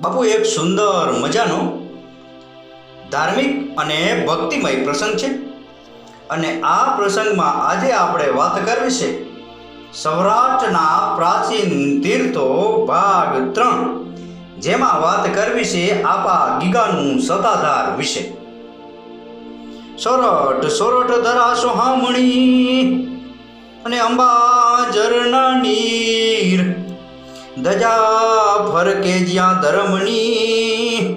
બાપુ, એક સુંદર મજાનો ધાર્મિક અને ભક્તિમય પ્રસંગ છે. અને આ પ્રસંગમાં આજે આપણે વાત કરવી છે સૌરાષ્ટ્રના પ્રાચીન તીર્થો ભાગ ત્રણ. જેમાં વાત કરવી છે આપા ગીગાનું સતાધાર વિશે. સોરઠ સોરઠ ધરાશો હામણી અને અંબા ઝરણા નીર. ધજા ફરકે જ્યાં ધર્મની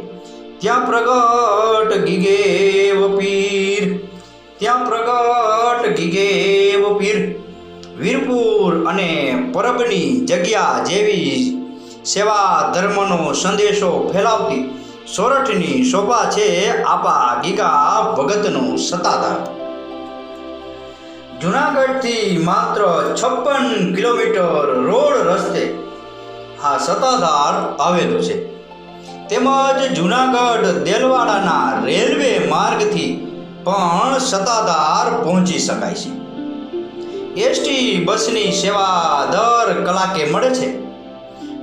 ત્યાં પ્રગટ ગીગેવ પીર ત્યાં પ્રગટ ગીગેવ પીર વીરપુર અને પરબની જગ્યા જેવી સેવા ધર્મનો સંદેશો ફેલાવતી સોરઠની શોભા છે આપા ગીગા ભગતનું સતાધાર જુનાગઢથી માત્ર છપ્પન કિલોમીટર રોડ રસ્તે આ સતાધાર આવેલું છે. તેમજ જુનાગઢ દેલવાડાના રેલવે માર્ગથી પણ સતાધાર પહોંચી શકાય છે. એસટી બસની સેવા દર કલાકે મળે છે.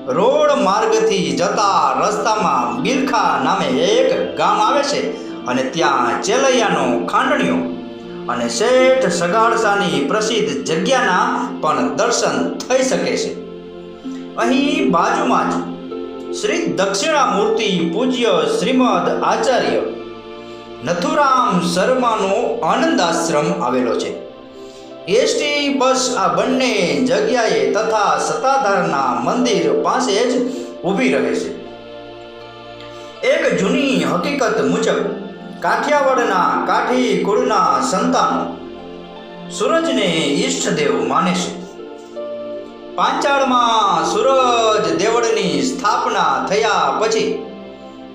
રોડ માર્ગથી જતા રસ્તામાં બિલખા નામે એક ગામ આવે છે અને ત્યાં ચેલૈયાનો ખાંડણીઓ અને શેઠ સગાડસાની પ્રસિદ્ધ જગ્યાના પણ દર્શન થઈ શકે છે. અહીં બાજુમાં જ શ્રી દક્ષિણામૂર્તિ પૂજ્ય શ્રીમદ આચાર્ય નથુરામ શર્માનો આનંદ આશ્રમ આવેલો છે. એસટી બસ આ બંને જગ્યાએ તથા સત્તાધારના મંદિર પાસે જ ઊભી રહે છે. એક જૂની હકીકત મુજબ કાઠિયાવાડના કાઠી કુળના સંતાનો સૂરજને ઈષ્ટદેવ માને છે. પાંચાળમાં સૂરજ દેવળની સ્થાપના થયા પછી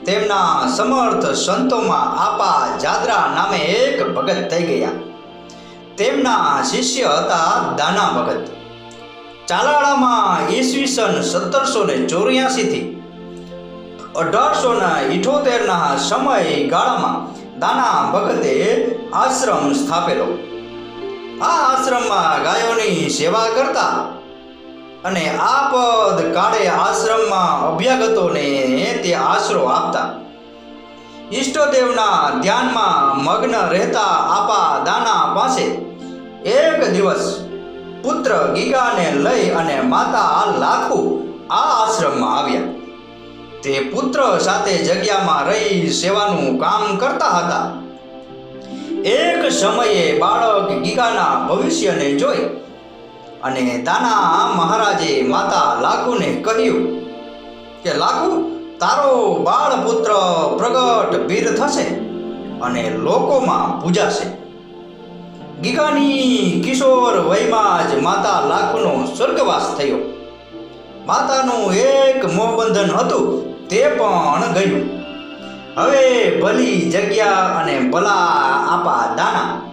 તેમના સમર્થ સંતોમાં આપા જાદરા નામે એક ભગત થઈ ગયા. તેમના શિષ્ય હતા દાના ભગત. ચાલાળામાં ઈસવીસન સત્તરસો ને ચોર્યાસીથી અઢારસો ને ઇઠોતેરના સમયગાળામાં દાના ભગતે આશ્રમ સ્થાપેલો. આ આશ્રમમાં ગાયોની સેવા કરતા અને આ પદ કાળે આશ્રમમાં અભ્યાગતોને તે આશરો આપતા. ઈષ્ટદેવના ધ્યાનમાં મગ્ન રહેતા આપા દાના પાસે એક દિવસ પુત્ર ગીગાને લઈ અને માતા લાખુ આ આશ્રમમાં આવ્યા. તે પુત્ર સાથે જગ્યામાં રહી સેવાનું કામ કરતા હતા. એક સમયે બાળક ગીગાના ભવિષ્યને જોઈ અને દાના મહારાજે માતા લાખુને કહ્યું કે, લાખુ, તારો બાળ પુત્ર પ્રગટ વીર થશે અને લોકોમાં પૂજાશે. ગીગાની કિશોર વયમાં જ માતા લાખુનો સ્વર્ગવાસ થયો. માતાનું એક મોહબંધન હતું તે પણ ગયું. હવે ભલી જગ્યા અને ભલા આપા દાના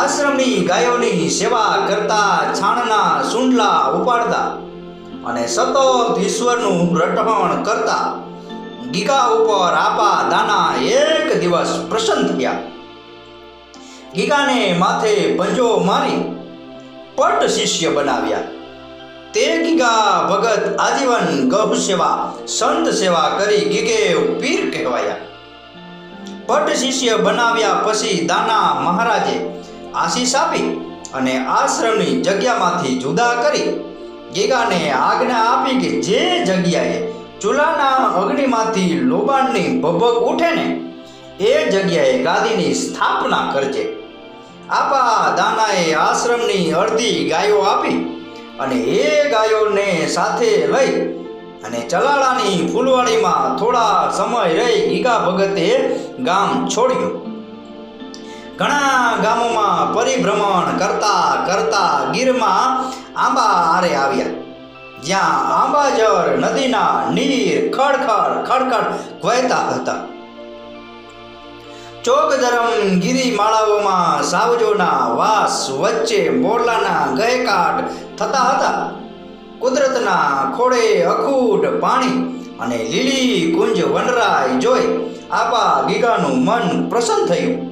આશ્રમની ગાયોની સેવા કરતા છાણના સુંડલા ઉપાડતા અને સતત ઈશ્વરનું રટણ કરતા ગીગા ઉપર આપા દાના એક દિવસ પ્રસન્ન થયા. ગીગાને માથે પંજો મારી પટ શિષ્ય બનાવ્યા. તે ગીગા ભગત આજીવન ગૌ સેવા, સંત સેવા કરી ગીગે પીર કહેવાયા. પટ શિષ્ય બનાવ્યા પછી દાના મહારાજે આશીષ આપી અને આશ્રમની જગ્યામાંથી જુદા કરી ગીગાને આજ્ઞા આપી કે જે જગ્યાએ ચૂલાના અગ્નિમાંથી લોબાણની ભભક ઉઠે ને એ જગ્યાએ ગાદીની સ્થાપના કરજે. આપા દાનાએ આશ્રમની અડધી ગાયો આપી અને એ ગાયોને સાથે લઈ અને ચલાળાની ફૂલવાડીમાં થોડા સમય રહી ગીગા ભગતે ગામ છોડ્યું. ઘણા ગામોમાં પરિભ્રમણ કરતા કરતા ગીરમાં આંબા આરે આવ્યા. જ્યાં આંબાજર નદીના નીર ખડખડ ખડખડ વહેતા હતા. ચોકધરમ ગિરિમાળાઓમાં સાવજોના વાસ વચ્ચે મોરલાના ગયકાટ થતા હતા. કુદરતના ખોળે અખૂટ પાણી અને લીલી કુંજ વનરાય જોઈ આપા ગીગાનું મન પ્રસન્ન થયું.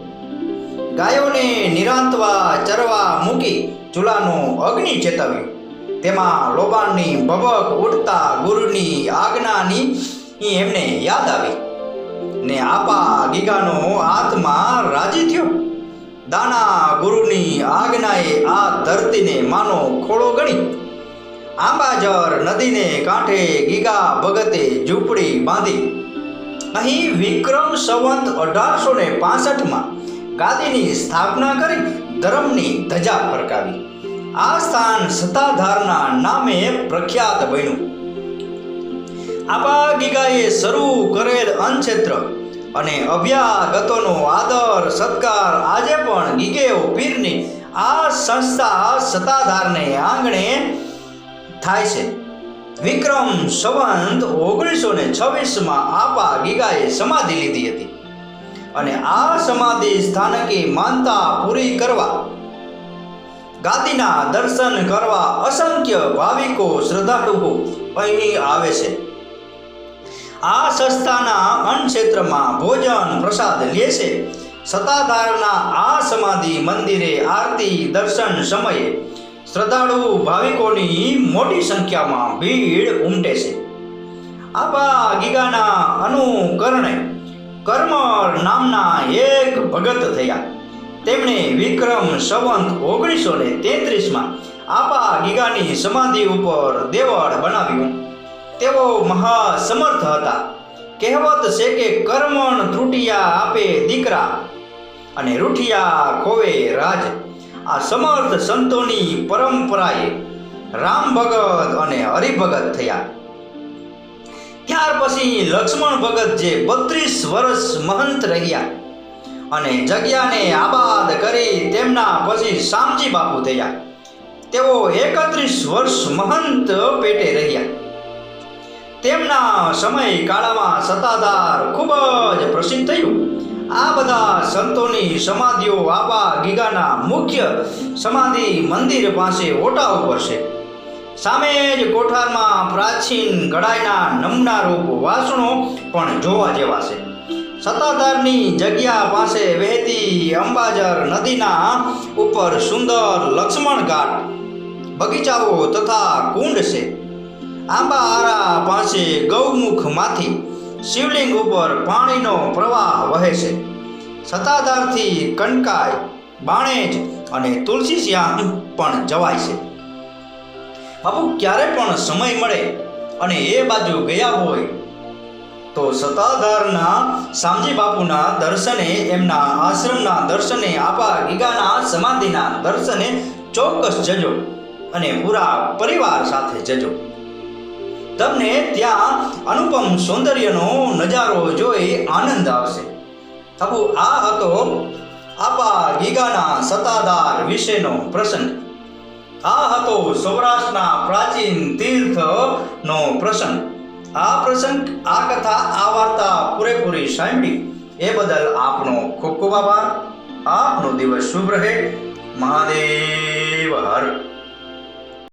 ગાયોને નિરાંતવા ચરવા મૂકી ચૂલાનો અગ્નિ ચેતવ્યો. તેમાં લોબાણની ભબક ઉઠતા ગુરુની આજ્ઞાની એમને યાદ આવી. ને આપા ગીગાનો આત્મા રાજી થયો. દાના ગુરુની આજ્ઞાએ આ ધરતીને માનો ખોળો ગણી. આંબાજર નદીને કાંઠે ગીગા ભગતે ઝૂંપડી બાંધી. અહીં વિક્રમ સંવંત અઢારસો ને પાસઠમાં ગાદીની સ્થાપના કરી ધર્મની ધજા ફરકાવી. આ સ્થાન સત્તાધારના નામે પ્રખ્યાત બન્યું. આબા ગીગાએ શરૂ કરેલ અનક્ષેત્ર અને અભ્યાગતોનો આદર સત્કાર આજે પણ ગીગેઓ પીરની આ સંસ્થા સત્તાધારને આંગણે થાય છે. વિક્રમ સંવંત ઓગણીસો ને છવ્વીસમાં આપા ગીગાએ સમાધિ લીધી હતી. અને આ સમાધિ સ્થાનકે માનતા પૂરી કરવા. ગાદીના દર્શન કરવા અસંખ્ય ભાવિકો શ્રદ્ધાળુઓ અહીં આવે છે. આ સંસ્થાના અન્ન ક્ષેત્રમાં ભોજન પ્રસાદ લે છે. સત્તાધારના આ સમાધિ મંદિરે આરતી દર્શન સમયે શ્રદ્ધાળુ ભાવિકોની મોટી સંખ્યામાં ભીડ ઉમટે છે. આબા ગીગાના અનુકરણે કર્મર નામના એક ભગત થયા. તેમણે વિક્રમ સંવંત ઓગણીસો ને તેત્રીસમાં આપા ગીગાની સમાધિ ઉપર દેવળ બનાવ્યું. તેઓ મહાસમર્થ હતા. કહેવત છે કે કર્મણ ત્રુટિયા આપે દીકરા અને રૂઠિયા ખોવે રાજ. આ સમર્થ સંતોની પરંપરાએ રામ ભગત અને હરિભગત થયા. ત્યાર પછી લક્ષ્મણ ભગત જે બત્રીસ વર્ષ મહંત રહ્યા અને જગ્યાને આબાદ કરી તેમના પછી શામજી બાપુ થયા. તેઓ એકત્રીસ વર્ષ મહંત પેટે રહ્યા. તેમના સમયગાળામાં સત્તાધાર ખૂબ જ પ્રસિદ્ધ થયું. આ બધા સંતોની સમાધિઓ આબા ગીગાના મુખ્ય સમાધિ મંદિર પાસે ઓટા ઉપર છે. સામે જ કોઠારમાં પ્રાચીન ઘડાઈના નમના રૂપ વાસણો પણ જોવા જેવા છે. સત્તાધારની જગ્યા પાસે વહેતી અંબાજર નદીના ઉપર સુંદર લક્ષ્મણ ઘાટ, બગીચાઓ તથા કુંડ છે. આંબા આરા પાસે ગૌમુખમાંથી શિવલિંગ ઉપર પાણીનો પ્રવાહ વહે છે. સત્તાધારથી કનકાય બાણેજ અને તુલસીશ્યામ પણ જવાય છે. બાપુ, ક્યારે પણ સમય મળે અને એ બાજુ ગયા હોય, તો સત્તાધારના શામજી બાપુના દર્શને એમના આશ્રમના દર્શને, આપા ગીગાના સમાધિના દર્શને ચોક્કસ જજો અને પૂરા પરિવાર સાથે જજો. તમને ત્યાં અનુપમ સૌંદર્યનો નજારો જોઈ આનંદ આવશે. બાપુ, આ હતો આપા ગીગાના સત્તાધાર વિશેનો પ્રસંગ. આ હતો સૌરાષ્ટ્રના પ્રાચીન તીર્થનો પ્રસંગ. આ પ્રસંગ, આ કથા, આ વાર્તા પૂરેપૂરી સાંભળી. એ બદલ આપનો ખૂબ ખૂબ આભાર. આપનો દિવસ શુભ રહે. મહાદેવ હર.